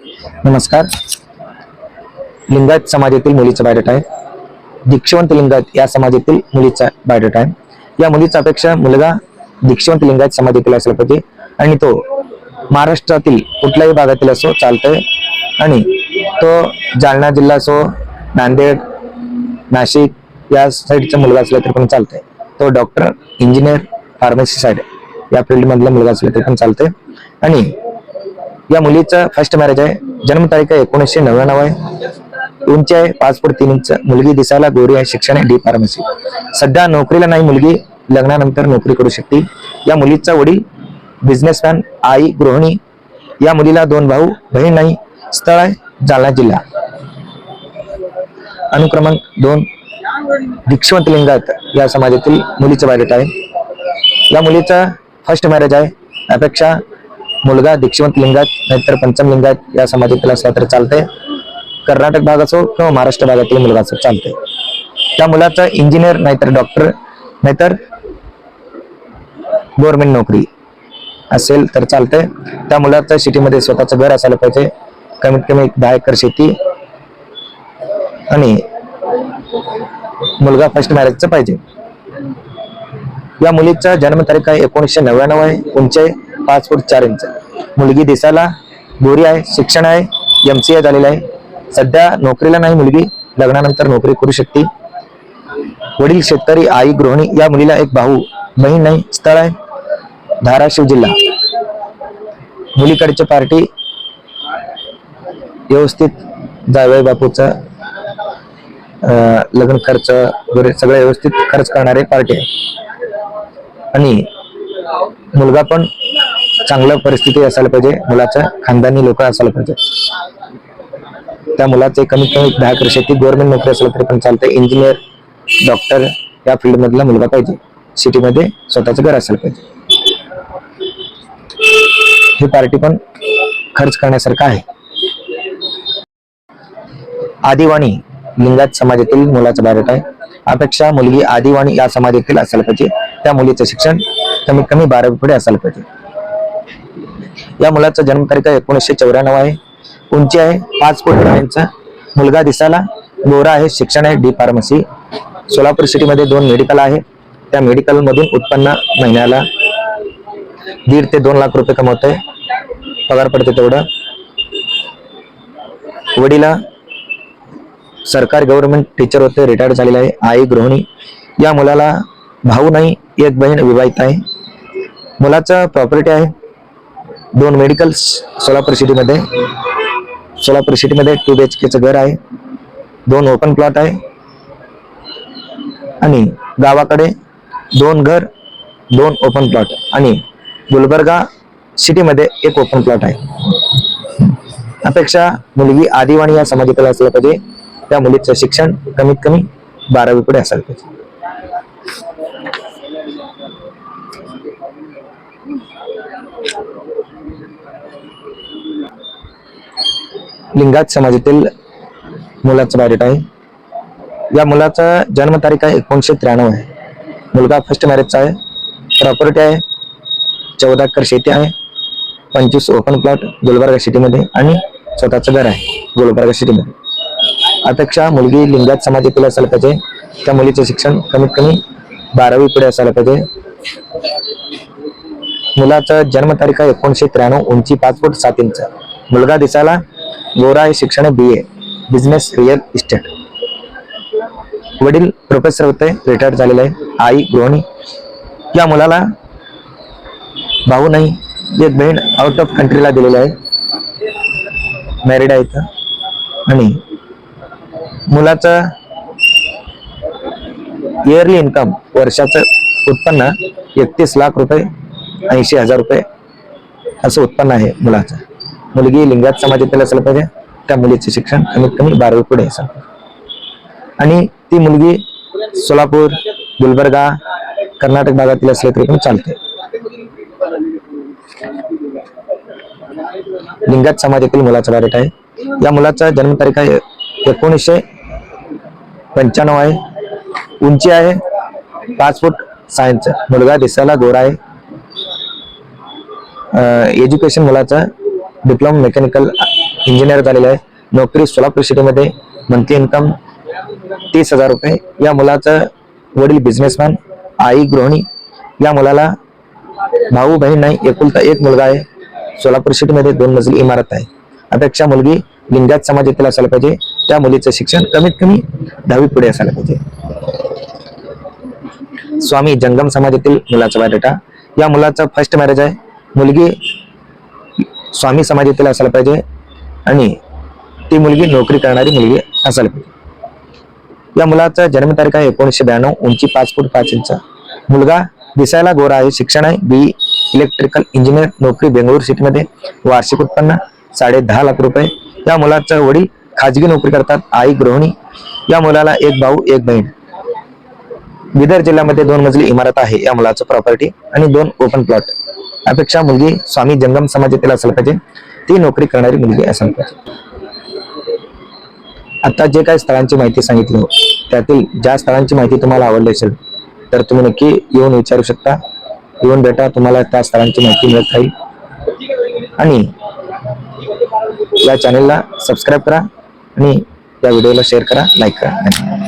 नमस्कार. लिंगायत समाजातील मुलीचा बायोडेटा आहे. दीक्षवंत लिंगायत या समाजातील मुलीचा बायोडेटा आहे. या मुलीचा अपेक्षा मुलगा दीक्षवंत लिंगायत समाजातील असला पाहिजे. आणि तो महाराष्ट्रातील कुठल्याही भागातील असो चालतोय. आणि तो जालना जिल्हा असो नांदेड नाशिक या साईडचा मुलगा असला तरी पण चालतंय. तो डॉक्टर इंजिनियर फार्मसी साईड या फील्डमधला मुलगा असला तरी पण चालतंय. आणि या मुलीचं फर्स्ट मॅरेज आहे. जन्मतारीख आहे एकोणीसशे नव्याण्णव आहे. उंची आहे पाच फूट तीन इंच. मुलगी दिसायला गोरी आहे शिक्षण आहे डी फार्मसी सध्या नोकरीला नाही मुलगी लग्नानंतर नोकरी करू शकते. या मुलीचा वडील बिझनेसमॅन आई गृहिणी या मुलीला दोन भाऊ बहीण नाही. स्थळ आहे जालना जिल्हा. अनुक्रमांक दोन दीक्षवंत लिंगायत या समाजातील मुलीचं बायोडेटा आहे. या मुलीचा फर्स्ट मॅरेज आहे. अपेक्षा मुलगा दीक्षिवंत लिंगायत नाहीतर पंचम लिंगायत या समाजातील असला तर चालते कर्नाटक भाग असो किंवा महाराष्ट्र भागातील मुलगा असो चालतंय. त्या मुलाचा इंजिनियर नाहीतर डॉक्टर नाहीतर गव्हर्नमेंट नोकरी असेल तर चालते त्या मुलाचं सिटीमध्ये स्वतःचं घर असायला पाहिजे. कमीत कमी दहा एकर शेती आणि मुलगा फर्स्ट मॅरेजचा पाहिजे. या मुलीचा जन्मतारीख आहे एकोणीसशे नव्याण्णव आहे. उंची आहे पाच फूट चार इंच. मुलगी दिसायला गोरी आहे शिक्षण आहे एम सी ए झालेलं आहे. सध्या नोकरीला नाही मुलगी लग्नानंतर नोकरी करू शकते. वडील शेतकरी आई गृहिणी या मुलीला एक भाऊ बहीण नाही स्थळ आहे. धाराशिव जिल्हा. मुलीकडची पार्टी व्यवस्थित जावई बापूचा अं, लग्न खर्च वगैरे सगळं व्यवस्थित खर्च करणारे पार्टी आहे. आणि मुलगा पण चांगलं परिस्थिती असायला पाहिजे. मुलाचं खानदानी लोक असायला पाहिजे. त्या मुलाचे कमीत कमी दहा एकर ती गव्हर्नमेंट नोकरी असेल तरी पण चालते इंजिनियर डॉक्टर या फील्ड मधला मुलगा पाहिजे. सिटीमध्ये स्वतःचं घर असायला पाहिजे. ही पार्टी पण खर्च करण्यासारखं आहे. आदिवाणी लिंगात समाजातील मुलाचा भारत आहे. अपेक्षा मुलगी आदिवाणी या समाजातील असायला पाहिजे. त्या मुलीचं शिक्षण कमीत कमी बारावी पुढे असायला पाहिजे. या मुलाचा जन्मतारीख तारीख एकोणीसशे चौऱ्याण्णव आहे. उंची आहे पाच फूट इंचा. मुलगा दिसायला गोरा आहे शिक्षण आहे डी फार्मसी सोलापूर सिटीमध्ये दोन मेडिकल आहे. त्या मेडिकलमधून उत्पन्न महिन्याला दीड ते दोन लाख रुपये कमवतोय. पगार पडते तेवढं. वडीला सरकार गव्हर्नमेंट टीचर होते रिटायर्ड झालेले आहे आई गृहिणी. या मुलाला भाऊ नाही एक बहीण विवाहित आहे. मुलाचं प्रॉपर्टी आहे दोन मेडिकल सोलापूर सिटीमध्ये सोलापूर सिटीमध्ये टू बी एच केचं घर आहे. दोन ओपन प्लॉट आहे. आणि गावाकडे दोन घर दोन ओपन प्लॉट आणि गुलबर्गा सिटीमध्ये एक ओपन प्लॉट आहे. अपेक्षा मुलगी आदिवाणी या समाजातील असल्या पाहिजे. त्या मुलीचं शिक्षण कमीत कमी बारावी पुढे असायला पाहिजे. लिंगायत समाजातील मुलाचं बायोडेटा आहे. या मुलाचा जन्मतारीख आहे एकोणीसशे त्र्याण्णव आहे. मुलगा फर्स्ट मॅरेजचा आहे. प्रॉपर्टी आहे. चौदा एकर शेती आहे. पंचवीस ओपन प्लॉट गुलबर्गा सिटीमध्ये आणि स्वतःचं घर आहे गुलबर्गा सिटीमध्ये. अपेक्षा मुलगी लिंगायत समाजातील असायला पाहिजे. त्या मुलीचं शिक्षण कमीत कमी बारावी पुढे असायला पाहिजे. मुलाचा जन्मतारीख एकोणीशे त्र्याण्णव उंची पाच फूट सात इंच. मुलगा दिसायला गोरा हे शिक्षण B A business real estate वडील प्रोफेसर होते रिटायर्ड झालेले आहे. आई गृहिणी. या मुलाला भाऊ नाही एक बहीण आउट ऑफ कंट्रीला दिलेली आहे. मॅरिड आहे आणि मुलाचं इयरली इन्कम वर्षाचं उत्पन्न एकतीस लाख रुपये ऐंशी हजार रुपये असं उत्पन्न आहे मुलाचं. मुलगी लिंगात समाजातील असलं पाहिजे त्या मुलीचे शिक्षण कमीत कमी बारावी पुढे असं आणि ती मुलगी सोलापूर गुलबर्गा कर्नाटक भागातील असले तरी पण चालते. लिंगात समाजातील मुलाचा बारेट आहे. या मुलाचा जन्मतारीख आहे एकोणीसशे पंच्याण्णव आहे. उंची आहे. पाच फूट सायन्स मुलगा दिसायला गोरा आहे. एज्युकेशन मुलाचं डिप्लोमा मेकॅनिकल इंजिनियर झालेला आहे. नोकरी सोलापूर सिटीमध्ये मंथली इन्कम तीस हजार रुपये. या मुलाचं वडील बिझनेसमॅन आई गृहिणी या मुलाला भाऊ बहीण नाही एकुलता एक मुलगा आहे. सोलापूर सिटीमध्ये दोन मजली इमारत आहे. अपेक्षा मुलगी लिंगायत समाजातील असायला पाहिजे. त्या मुलीचं शिक्षण कमीत कमी दहावी पुढे असायला पाहिजे. स्वामी जंगम समाजातील मुलाचा बायोडेटा या मुलाचा फर्स्ट मॅरेज आहे. मुलगी स्वामी समाजातील असायला पाहिजे आणि ती मुलगी नोकरी करणारी मुलगी असायला पाहिजे. या मुलाचा जन्मतारीख आहे एकोणीसशे ब्याण्णव उंची पाच फूट पाच इंच. मुलगा दिसायला गोरा आहे शिक्षण आहे बी इलेक्ट्रिकल इंजिनियर नोकरी बेंगळूर सिटीमध्ये वार्षिक उत्पन्न साडे दहा लाख रुपये. या मुलाचा वडील खाजगी नोकरी करतात आई गृहिणी या मुलाला एक भाऊ एक बहीण. बिदर जिल्ह्यामध्ये दोन मजली इमारत आहे या मुलाचं प्रॉपर्टी आणि दोन ओपन प्लॉट अपेक्षा मुलगी स्वामी जंगम समाजातील असायला पाहिजे. ती नोकरी करणारी मुलगी असायला पाहिजे. आता जे काही स्थळांची माहिती सांगितली त्यातील ज्या स्थळांची माहिती तुम्हाला आवडली असेल तर तुम्ही नक्की येऊन विचारू शकता. येऊन भेटा तुम्हाला त्या स्थळांची माहिती मिळत राहील. आणि या चॅनेलला सबस्क्राईब करा. आणि या व्हिडिओला शेअर करा लाईक करा धन्यवाद